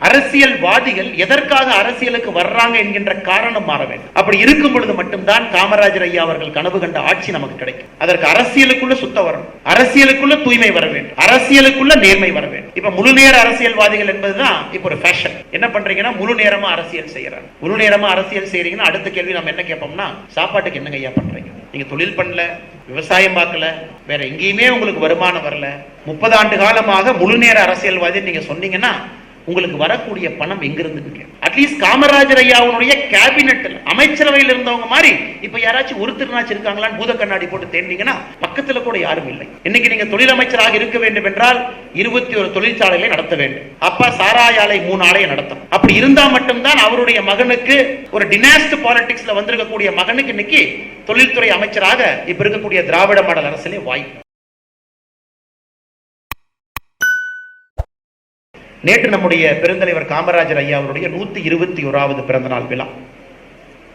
அரசியல்வாதிகள் எதற்காக அரசியலுக்கு வர்றாங்க என்கின்ற காரணம் மாற வேண்டும். அப்படி இருக்கும் பொழுது மட்டும்தான் காமராஜர் ஐயா அவர்கள் கனவு கண்ட ஆட்சி நமக்கு கிடைக்கும். அதற்கு அரசியலுக்குள்ள சுத்த வரணும். அரசியலுக்குள்ள தூய்மை வர வேண்டும். அரசியலுக்குள்ள நேர்மை வர வேண்டும். இப்ப முழு நேர அரசியல்வாதிகள் என்பதுதான் இப்ப ஒரு ஃபேஷன் என்ன பண்றீங்கன்னா முழு நேரமா அரசியல் செய்யறாங்க. முழு நேரமா அரசியல் செய்யறீங்கன்னா அடுத்த கேள்வி நம்ம என்ன கேட்போம்னா சாப்பாட்டுக்கு என்னங்க ஐயா பண்றீங்க? நீங்க தொழில் பண்ணல விவசாயம் பார்க்கல வேற எங்கேயுமே உங்களுக்கு வருமானம் வரல. முப்பது ஆண்டு காலமாக முழு நேர அரசியல்வாதி நீங்க சொன்னீங்கன்னா உங்களுக்கு வரக்கூடிய பணம் எங்கிருந்து அட்லீஸ்ட் காமராஜர் ஐயாவுடைய கேபினட் அமைச்சரவையில் இருந்தவங்க மாதிரி இப்ப யாராச்சும் ஒருத்தர்னாச்சும் இருக்காங்களான்னு பூத கண்ணாடி போட்டு தேடினீங்கன்னா பக்கத்துல கூட யாரும் இல்லை. இன்னைக்கு நீங்க தொழில் அமைச்சராக இருக்க வேண்டும் என்றால் இருபத்தி ஒரு தொழிற்சாலைகளை நடத்த வேண்டும். அப்ப சாராய ஆலை மூணு ஆலையை நடத்தும் அப்படி இருந்தா மட்டும்தான் அவருடைய மகனுக்கு ஒரு டினாஸ்ட் பாலிடிக்ஸ்ல வந்திருக்கக்கூடிய மகனுக்கு இன்னைக்கு தொழில்துறை அமைச்சராக இப்ப இருக்கக்கூடிய திராவிட மாடல் அரசிலே வாய்ப்பு. நேற்று நம்முடைய பெருந்தலைவர் காமராஜர் ஐயா அவருடைய நூத்தி இருபத்தி ஓராவது பிறந்த நாள் விழா.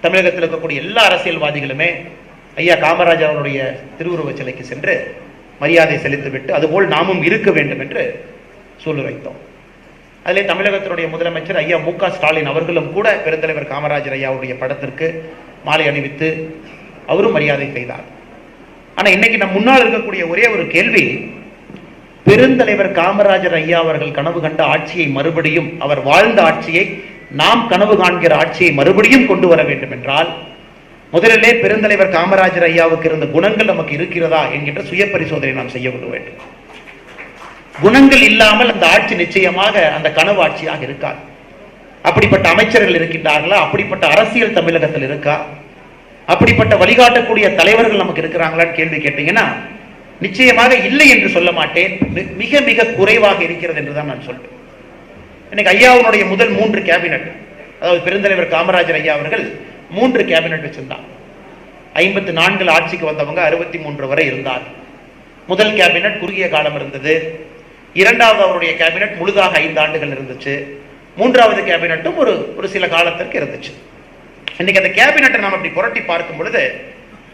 தமிழகத்தில் இருக்கக்கூடிய எல்லா அரசியல்வாதிகளுமே ஐயா காமராஜர் அவருடைய திருவுருவச் சிலைக்கு சென்று மரியாதை செலுத்திவிட்டு அதுபோல் நாமும் இருக்க வேண்டும் என்று சொல்லுரைத்தோம் அதிலே தமிழகத்தினுடைய முதலமைச்சர் ஐயா மு க ஸ்டாலின் அவர்களும் கூட பெருந்தலைவர் காமராஜர் ஐயாவுடைய படத்திற்கு மாலை அணிவித்து அவரும் மரியாதை செய்தார். ஆனால் இன்னைக்கு நம் முன்னால் இருக்கக்கூடிய ஒரே ஒரு கேள்வி பெருந்தலைவர் காமராஜர் ஐயா அவர்கள் கனவு கண்ட ஆட்சியை மறுபடியும் அவர் வாழ்ந்த ஆட்சியை நாம் கனவு காண்கிற ஆட்சியை மறுபடியும் கொண்டு வர வேண்டும் என்றால் முதலிலே பெருந்தலைவர் காமராஜர் ஐயாவுக்கு இருந்த குணங்கள் நமக்கு இருக்கிறதா என்கின்ற சுய பரிசோதனை நாம் செய்ய வேண்டும். குணங்கள் இல்லாமல் அந்த ஆட்சி நிச்சயமாக அந்த கனவு ஆட்சியாக இருக்காது அப்படிப்பட்ட அமைச்சர்கள் இருக்கின்றார்களா? அப்படிப்பட்ட அரசியல் தமிழகத்தில் இருக்கா? அப்படிப்பட்ட வழிகாட்டக்கூடிய தலைவர்கள் நமக்கு இருக்கிறாங்களான்னு கேள்வி கேட்டீங்கன்னா நிச்சயமாக இல்லை என்று சொல்ல மாட்டேன். மிக மிக குறைவாக இருக்கிறது என்று தான் நான் சொல்வேன். இன்னைக்கு ஐயாவுடைய முதல் மூன்று கேபினட் அதாவது பெருந்தலைவர் காமராஜர் ஐயா அவர்கள் மூன்று கேபினட் வச்சிருந்தார். ஐம்பத்தி நான்கில் ஆட்சிக்கு வந்தவங்க அறுபத்தி மூன்று வரை இருந்தார். முதல் கேபினட் குறுகிய காலம் இருந்தது. இரண்டாவது அவருடைய கேபினட் முழுதாக ஐந்து ஆண்டுகள் இருந்துச்சு. மூன்றாவது கேபினட்டும் ஒரு ஒரு சில காலத்திற்கு இருந்துச்சு. இன்னைக்கு அந்த கேபினட்டை நாம் அப்படி புரட்டி பார்க்கும் பொழுது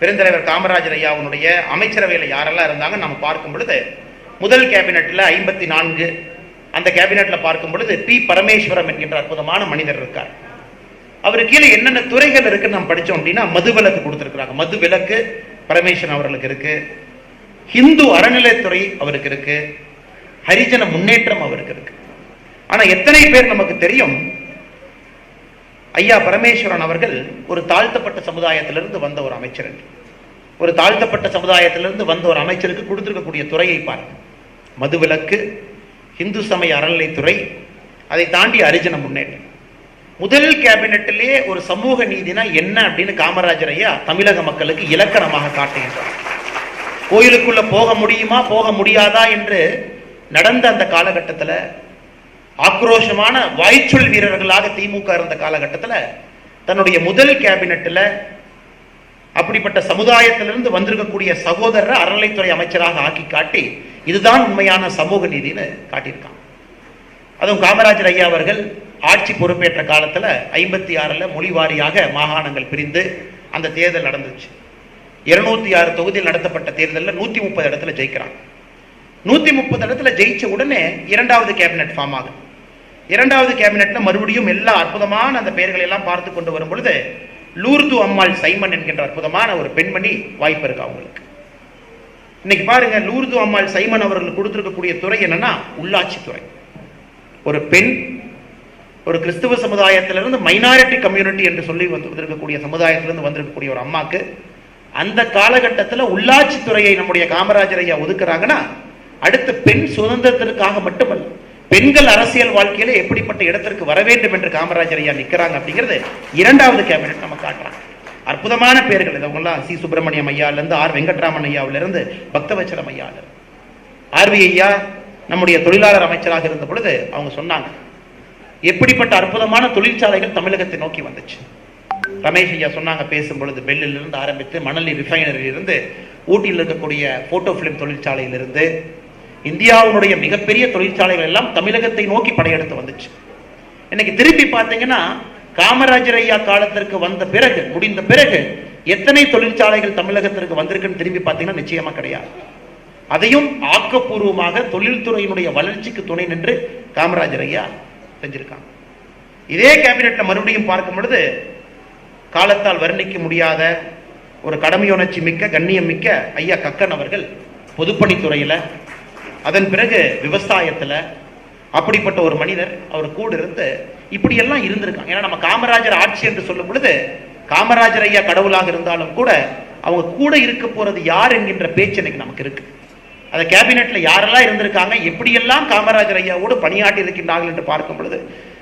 பெருந்தலைவர் காமராஜர் ஐயாவுடைய அமைச்சரவையில் யாரெல்லாம் இருந்தாங்க நம்ம பார்க்கும் பொழுது முதல் கேபினெட்டில் ஐம்பத்தி நான்கு அந்த கேபினெட்டில் பார்க்கும் பொழுது பி பரமேஸ்வரம் என்கின்ற அற்புதமான மனிதர் இருக்கார். அவர் கீழே என்னென்ன துறைகள் இருக்குன்னு நம்ம படித்தோம் அப்படின்னா மது விலக்கு கொடுத்துருக்குறாங்க. மது விலக்கு பரமேஸ்வரன் அவர்களுக்கு இருக்கு. ஹிந்து அறநிலைத்துறை அவருக்கு இருக்கு. ஹரிஜன முன்னேற்றம் அவருக்கு இருக்கு. ஆனால் எத்தனை பேர் நமக்கு தெரியும்? ஐயா பரமேஸ்வரன் அவர்கள் ஒரு தாழ்த்தப்பட்ட சமுதாயத்திலிருந்து வந்த ஒரு அமைச்சர் ஒரு தாழ்த்தப்பட்ட சமுதாயத்திலிருந்து வந்த ஒரு அமைச்சருக்கு கொடுத்துருக்கக்கூடிய துறையை பாருங்க. மதுவிலக்கு இந்து சமய அறநிலைத்துறை அதை தாண்டி அரிஜன முன்னேற்றம். முதல் கேபினட்டிலே ஒரு சமூக நீதினா என்ன அப்படின்னு காமராஜர் ஐயா தமிழக மக்களுக்கு இலக்கணமாக காட்டுகின்றார். கோயிலுக்குள்ள போக முடியுமா போக முடியாதா என்று நடந்த அந்த காலகட்டத்தில் ஆக்ரோஷமான வாய்ச்சொல் வீரர்களாக திமுக இருந்த காலகட்டத்தில் தன்னுடைய முதல் கேபினட்டில் அப்படிப்பட்ட சமுதாயத்திலிருந்து வந்திருக்கக்கூடிய சகோதரர் அறநிலைத்துறை அமைச்சராக ஆக்கி காட்டி இதுதான் உண்மையான சமூக நீதின்னு காட்டியிருக்காங்க. அதுவும் காமராஜர் ஐயா அவர்கள் ஆட்சி பொறுப்பேற்ற காலத்தில் ஐம்பத்தி ஆறில் மொழி வாரியாக மாகாணங்கள் பிரிந்து அந்த தேர்தல் நடந்துச்சு. இருநூத்தி ஆறு தொகுதியில் நடத்தப்பட்ட தேர்தலில் நூற்றி முப்பது இடத்துல ஜெயிக்கிறாங்க. நூற்றி முப்பது இடத்துல ஜெயிச்ச உடனே இரண்டாவது கேபினெட் ஃபார்ம் ஆகுது. இரண்டாவது கேபினெட்ல மறுபடியும் எல்லா அற்புதமான அந்த பெயர்களை எல்லாம் பார்த்து கொண்டு வரும் பொழுது லூர்து அம்மாள் சைமன் என்கின்ற அற்புதமான ஒரு பெண்மணி வாய்ப்பு இருக்கு அவங்களுக்கு இன்னைக்கு பாருங்க லூர்து அம்மாள் சைமன் அவர்கள் கொடுத்திருக்கக்கூடிய துறை என்னன்னா உள்ளாட்சி துறை. ஒரு பெண் ஒரு கிறிஸ்துவ சமுதாயத்திலிருந்து மைனாரிட்டி கம்யூனிட்டி என்று சொல்லி வந்து வந்திருக்கக்கூடிய சமுதாயத்திலிருந்து வந்திருக்கக்கூடிய ஒரு அம்மாக்கு அந்த காலகட்டத்தில் உள்ளாட்சித்துறையை நம்முடைய காமராஜர் ஐயா ஒதுக்குறாங்கன்னா அடுத்து பெண் சுதந்திரத்திற்காக மட்டுமல்ல பெண்கள் அரசியல் வாழ்க்கையில எப்படிப்பட்ட இடத்திற்கு வர வேண்டும் என்று காமராஜர் ஐயா நிற்கிறாங்க அப்படிங்கிறது இரண்டாவது கேபினட் நம்ம காட்டுறாங்க. அற்புதமான பேர்கள் இதவங்கெல்லாம் சி. சுப்பிரமணியம் ஐயால இருந்து ஆர். வெங்கட்ராமன் ஐயாவிலிருந்து பக்தவச்சலம் ஐயால ஆர்வி ஐயா நம்முடைய தொழிலாளர் அமைச்சராக இருந்த பொழுது அவங்க சொன்னாங்க எப்படிப்பட்ட அற்புதமான தொழிற்சாலைகள் தமிழகத்தை நோக்கி வந்துச்சு. ரமேஷ் ஐயா சொன்னாங்க பேசும் பொழுது பெல்லிலிருந்து ஆரம்பித்து மணலி ரிஃபைனரியிலிருந்து ஊட்டியில் இருக்கக்கூடிய போட்டோ பிலிம் தொழிற்சாலையிலிருந்து இந்தியாவுடைய மிகப்பெரிய தொழிற்சாலைகள் எல்லாம் தமிழகத்தை நோக்கி படையெடுத்து வந்துச்சு. இன்னைக்கு திருப்பி பார்த்தீங்கன்னா காமராஜர் ஐயா காலத்திற்கு வந்த பிறகு முடிந்த பிறகு எத்தனை தொழிற்சாலைகள் தமிழகத்திற்கு வந்திருக்குன்னு திரும்பி பார்த்தீங்கன்னா நிச்சயமா கிடையாது. அதையும் ஆக்கப்பூர்வமாக தொழில்துறையினுடைய வளர்ச்சிக்கு துணை நின்று காமராஜர் ஐயா செஞ்சிருக்காங்க. இதே கேபினெட்ல மறுபடியும் பார்க்கும் பொழுது காலத்தால் வர்ணிக்க முடியாத ஒரு கடமையுணர்ச்சி மிக்க கண்ணியம் மிக்க ஐயா கக்கன் அவர்கள் பொதுப்பணித்துறையில அதன் பிறகு விவசாயத்துல அப்படிப்பட்ட ஒரு மனிதர் அவர் கூட இருந்து இப்படியெல்லாம் இருந்திருக்காங்க. ஏன்னா நம்ம காமராஜர் ஆட்சி என்று சொல்லும் பொழுது காமராஜர் ஐயா கடவுளாக இருந்தாலும் கூட அவங்க கூட இருக்க போறது யார் என்கின்ற பேச்சு இன்னைக்கு நமக்கு இருக்கு. அந்த கேபினெட்ல யாரெல்லாம் இருந்திருக்காங்க எப்படியெல்லாம் காமராஜர் ஐயாவோடு பணியாற்றி இருக்கின்றார்கள் என்று பார்க்கும் பொழுது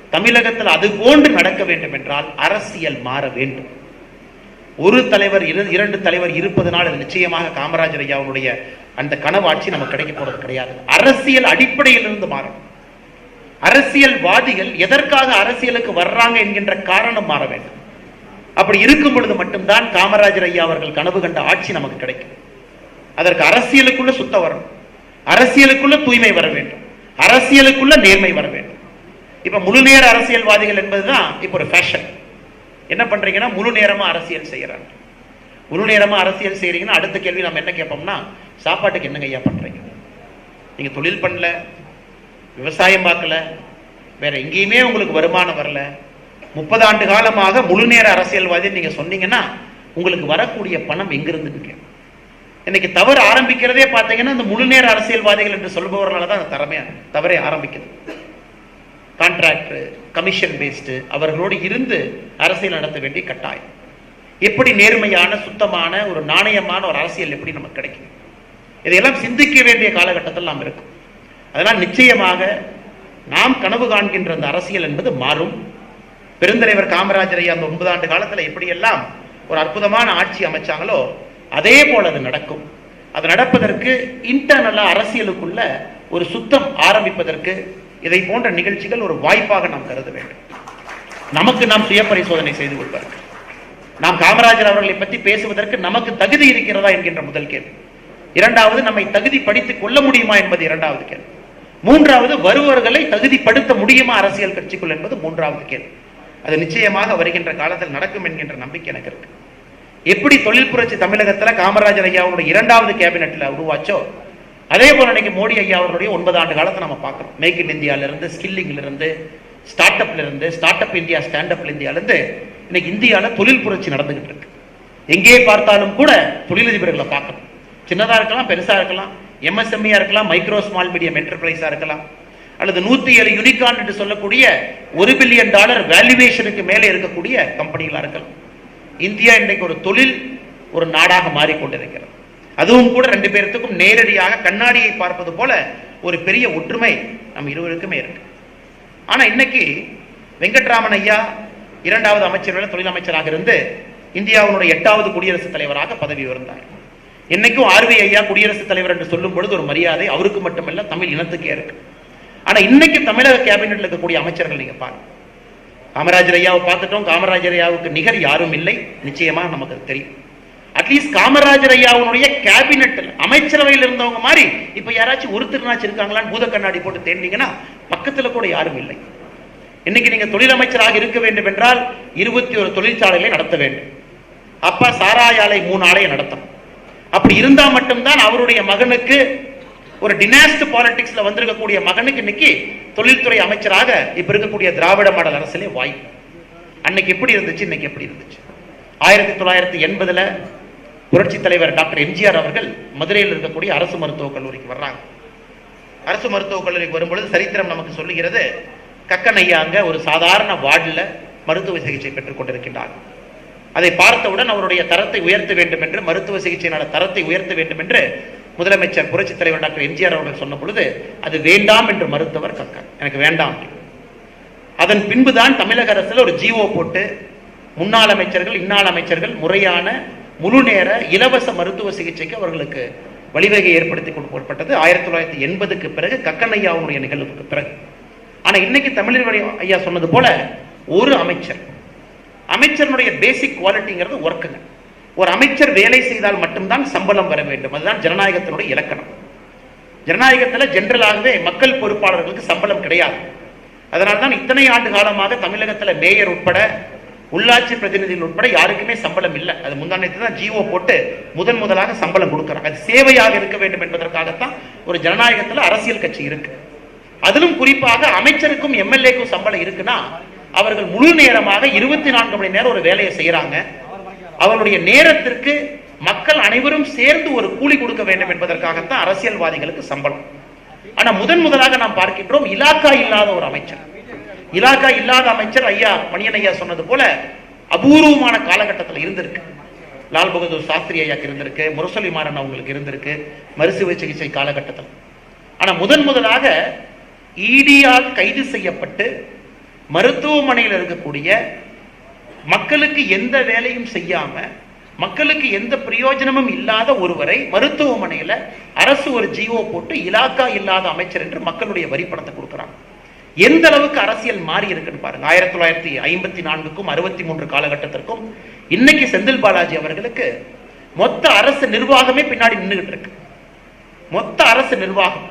தமிழகத்தில் அது போன்று நடக்க வேண்டும் என்றால் அரசியல் மாற வேண்டும். ஒரு தலைவர் இரண்டு தலைவர் இருப்பதனால் அது நிச்சயமாக காமராஜர் ஐயாவுடைய அந்த கனவாட்சி நமக்கு கிடைக்க போறது கிடையாது. அரசியல் அடிப்படையில் இருந்து மாறும் அரசியல்வாதிகள் எதற்காக அரசியலுக்கு வர்றாங்க என்கின்ற காரணம் மாற வேண்டும். அப்படி இருக்கும் பொழுது மட்டும்தான் காமராஜர் ஐயா அவர்கள் கனவு கண்ட ஆட்சி நமக்கு கிடைக்கும். அதற்கு அரசியலுக்குள்ள சுத்தம் வரணும். அரசியலுக்குள்ள தூய்மை வர வேண்டும். அரசியலுக்குள்ள நேர்மை வர வேண்டும். இப்ப முழு நேர அரசியல்வாதிகள் என்பதுதான் இப்ப ஒரு ஃபேஷன் என்ன பண்றீங்கன்னா முழு நேரமா அரசியல் செய்யறாங்க. முழு நேரமா அரசியல் செய்கிறீங்கன்னா அடுத்த கேள்வி நம்ம என்ன கேட்போம்னா சாப்பாட்டுக்கு என்னங்க ஐயா பண்றீங்க? நீங்க தொழில் பண்ணல விவசாயம் பார்க்கல வேற எங்கேயுமே உங்களுக்கு வருமானம் வரல. முப்பது ஆண்டு காலமாக முழு நேர அரசியல்வாதி நீங்க சொன்னீங்கன்னா உங்களுக்கு வரக்கூடிய பணம் எங்கிருந்து இன்னைக்கு தவறு ஆரம்பிக்கிறதே பார்த்தீங்கன்னா இந்த முழு நேர அரசியல்வாதிகள் என்று சொல்பவர்களால தான் அந்த தரமே தவறே ஆரம்பிக்குது. கான்ட்ராக்டர் கமிஷன் பேஸ்டு அவர்களோடு இருந்து அரசியல் நடத்த வேண்டிய கட்டாயம். எப்படி நேர்மையான சுத்தமான ஒரு நாணயமான ஒரு அரசியல் எப்படி நமக்கு கிடைக்கும்? இதையெல்லாம் சிந்திக்க வேண்டிய காலகட்டத்தில் நாம் இருக்கும். அதனால் நிச்சயமாக நாம் கனவு காண்கின்ற அந்த அரசியல் என்பது மாறும். பெருந்தலைவர் காமராஜர் ஐயா அந்த ஒன்பது ஆண்டு காலத்தில் எப்படியெல்லாம் ஒரு அற்புதமான ஆட்சி அமைச்சாங்களோ அதே போல் அது நடக்கும். அது நடப்பதற்கு இன்டர்னலாக அரசியலுக்குள்ள ஒரு சுத்தம் ஆரம்பிப்பதற்கு இதை போன்ற நிகழ்ச்சிகள் ஒரு வாய்ப்பாக நாம் கருத வேண்டும். நமக்கு நாம் சுய பரிசோதனை செய்து கொள்வார்கள் நாம் காமராஜர் அவர்களை பற்றி பேசுவதற்கு நமக்கு தகுதி இருக்கிறதா என்கின்ற முதல் கேள்வி. இரண்டாவது நம்மை தகுதி படித்துக் கொள்ள முடியுமா என்பது இரண்டாவது கேள்வி. மூன்றாவது வருபவர்களை தகுதிப்படுத்த முடியுமா அரசியல் கட்சிக்குள் என்பது மூன்றாவது கேள்வி. அது நிச்சயமாக வருகின்ற காலத்தில் நடக்கும் என்கின்ற நம்பிக்கை எனக்கு இருக்கு. எப்படி தொழில் புரட்சி தமிழகத்துல காமராஜர் ஐயாவுடைய இரண்டாவது கேபினெட்ல உருவாச்சோ அதே போல இன்னைக்கு மோடி ஐயா அவர்களுடைய ஒன்பது ஆண்டு காலத்தை நம்ம பார்க்குறோம். மேக் இன் இந்தியாவிலிருந்து ஸ்கில்லிங்லேருந்து start அப்லேருந்து start up India stand up இந்தியாவிலேருந்து இன்னைக்கு இந்தியாவில் தொழில் புரட்சி நடந்துகிட்டு இருக்கு. எங்கே பார்த்தாலும் கூட தொழிலதிபர்களை பார்க்கணும். சின்னதாக இருக்கலாம் பெருசாக இருக்கலாம் எம்எஸ்எம்இயாக இருக்கலாம் மைக்ரோ ஸ்மால் மீடியம் என்டர்பிரைஸாக இருக்கலாம். அல்லது நூற்றி ஏழு யூனிகான் என்று சொல்லக்கூடிய ஒரு பில்லியன் டாலர் வேல்யூவேஷனுக்கு மேலே இருக்கக்கூடிய கம்பெனிகளாக இருக்கலாம். இந்தியா இன்றைக்கு ஒரு தொழில் ஒரு நாடாக மாறிக்கொண்டிருக்கிறது. அதுவும் கூட ரெண்டு பேர்த்துக்கும் நேரடியாக கண்ணாடியை பார்ப்பது போல ஒரு பெரிய ஒற்றுமை நம் இருவருக்குமே இருக்கு. ஆனா இன்னைக்கு வெங்கட்ராமன் ஐயா இரண்டாவது அமைச்சர்கள் தொழில் அமைச்சராக இருந்து இந்தியாவினுடைய எட்டாவது குடியரசுத் தலைவராக பதவி உயர்ந்தார். இன்னைக்கும் ஆர்வி ஐயா குடியரசுத் தலைவர் என்று சொல்லும் பொழுது ஒரு மரியாதை அவருக்கு மட்டுமல்ல தமிழ் இனத்துக்கே இருக்கு. ஆனா இன்னைக்கு தமிழக கேபினெட்ல இருக்கக்கூடிய அமைச்சர்கள் நீங்க பாருங்க. காமராஜர் ஐயாவை பார்த்துட்டோம் காமராஜர் ஐயாவுக்கு நிகர் யாரும் இல்லை நிச்சயமா நமக்கு தெரியும். அட்லீஸ்ட் காமராஜர் ஐயாவுடைய கேபினட் அமைச்சரவையில் இருந்தவங்க மாதிரி இப்ப யாராச்சும் ஒருத்தர்னாச்சும் இருக்காங்களான்னு பூத கண்ணாடி போட்டு தேடினீங்கன்னா பக்கத்துல கூட யாரும் இல்லை. இன்னைக்கு நீங்க தொழிலமைச்சராக இருக்க வேண்டும் என்றால் இருபத்தி ஒரு தொழிற்சாலைகளை நடத்த வேண்டும். அப்பா சாராய ஆலை மூணு ஆலையை நடத்தும் அப்படி இருந்தா மட்டும்தான் அவருடைய மகனுக்கு ஒரு டினாஸ்ட் பாலிடிக்ஸ்ல வந்திருக்கக்கூடிய மகனுக்கு இன்னைக்கு தொழில்துறை அமைச்சராக இப்ப இருக்கக்கூடிய திராவிட மாடல் அரசிலே வாய்ப்பு. அன்னைக்கு எப்படி இருந்துச்சு? இன்னைக்கு எப்படி இருந்துச்சு? ஆயிரத்தி தொள்ளாயிரத்தி எண்பதுல புரட்சி தலைவர் டாக்டர் எம்ஜிஆர் அவர்கள் மதுரையில் இருக்கக்கூடிய அரசு மருத்துவக் கல்லூரிக்கு வர்றாங்க. அரசு மருத்துவக் கல்லூரிக்கு வரும்பொழுது சரித்திரம் நமக்கு சொல்லுகிறது கக்கன் ஐயா அங்க ஒரு சாதாரண வார்டில் மருத்துவ சிகிச்சை பெற்றுக் கொண்டிருக்கின்றார். அதை பார்த்தவுடன் அவருடைய தரத்தை உயர்த்த வேண்டும் என்று மருத்துவ சிகிச்சையினால தரத்தை உயர்த்த வேண்டும் என்று முதலமைச்சர் புரட்சி தலைவர் டாக்டர் எம்ஜிஆர் அவர்கள் சொன்ன பொழுது அது வேண்டாம் என்று மருத்துவர் கக்கன். எனக்கு வேண்டாம் அதன் பின்புதான் தமிழக அரசில் ஒரு ஜிஓ போட்டு முன்னாள் அமைச்சர்கள் இன்னாள் அமைச்சர்கள் முறையான முழு நேர இலவச மருத்துவ சிகிச்சைக்கு அவர்களுக்கு வழிவகை ஏற்படுத்தி கொடுக்கப்பட்டது ஆயிரத்தி தொள்ளாயிரத்தி எண்பதுக்கு பிறகு கக்கன் ஐயாவுடைய நிகழ்வுக்கு பிறகு. ஆனா இன்னைக்கு தமிழர் ஐயா சொன்னது போல ஒரு அமைச்சர் அமைச்சருடைய பேசிக் குவாலிட்டிங்கிறது ஒர்க்குங்க ஒரு அமைச்சர் வேலை செய்தால் மட்டும்தான் சம்பளம் வர வேண்டும். அதுதான் ஜனநாயகத்தினுடைய இலக்கணம். ஜனநாயகத்தில் ஜென்ரலாகவே மக்கள் பொறுப்பாளர்களுக்கு சம்பளம் கிடையாது. அதனால்தான் இத்தனை ஆண்டு காலமாக தமிழகத்தில் மேயர் உட்பட உள்ளாட்சி பிரதிநிதிகள் உட்பட யாருக்குமே சம்பளம் இல்லை. அது முந்தானத்தை தான் ஜிஓ போட்டு முதன் முதலாக சம்பளம் கொடுக்குறாங்க. அது சேவையாக இருக்க வேண்டும் என்பதற்காகத்தான் ஒரு ஜனநாயகத்தில் அரசியல் கட்சி இருக்கு. அதிலும் குறிப்பாக அமைச்சருக்கும் எம்எல்ஏக்கும் சம்பளம் இருக்குன்னா அவர்கள் முழு நேரமாக இருபத்தி நான்கு மணி நேரம் ஒரு வேலையை செய்யறாங்க. அவர்களுடைய நேரத்திற்கு மக்கள் அனைவரும் சேர்ந்து ஒரு கூலி கொடுக்க வேண்டும் என்பதற்காகத்தான் அரசியல்வாதிகளுக்கு சம்பளம். ஆனா முதன் முதலாக நாம் பார்க்கின்றோம் இலாக்கா இல்லாத ஒரு அமைச்சர். இலாக்கா இல்லாத அமைச்சர் ஐயா மணியன் ஐயா சொன்னது போல அபூர்வமான காலகட்டத்தில் இருந்திருக்கு. லால் பகதூர் சாஸ்திரி ஐயாக்கு இருந்திருக்கு முரசொலி மாறன் அவங்களுக்கு இருந்திருக்கு மறுசுவை சிகிச்சை காலகட்டத்தில். ஆனா முதன் முதலாக ஈடியால் கைது செய்யப்பட்டு மருத்துவமனையில் இருக்கக்கூடிய மக்களுக்கு எந்த வேலையும் செய்யாம மக்களுக்கு எந்த பிரயோஜனமும் இல்லாத ஒருவரை மருத்துவமனையில அரசு ஒரு ஜிஓ போட்டு இலாக்கா இல்லாத அமைச்சர் என்று மக்களுடைய வரி பணத்தை கொடுக்குறாங்க. எந்த அளவுக்கு அரசியல் மாறி இருக்குன்னு பாருங்க. ஆயிரத்தி தொள்ளாயிரத்தி ஐம்பத்தி நான்குக்கும் அறுபத்தி மூன்று காலகட்டத்திற்கும் இன்னைக்கு செந்தில் பாலாஜி அவர்களுக்கு மொத்த அரசு நிர்வாகமே பின்னாடி நின்றுகிட்டு இருக்கு. மொத்த அரசு நிர்வாகம்.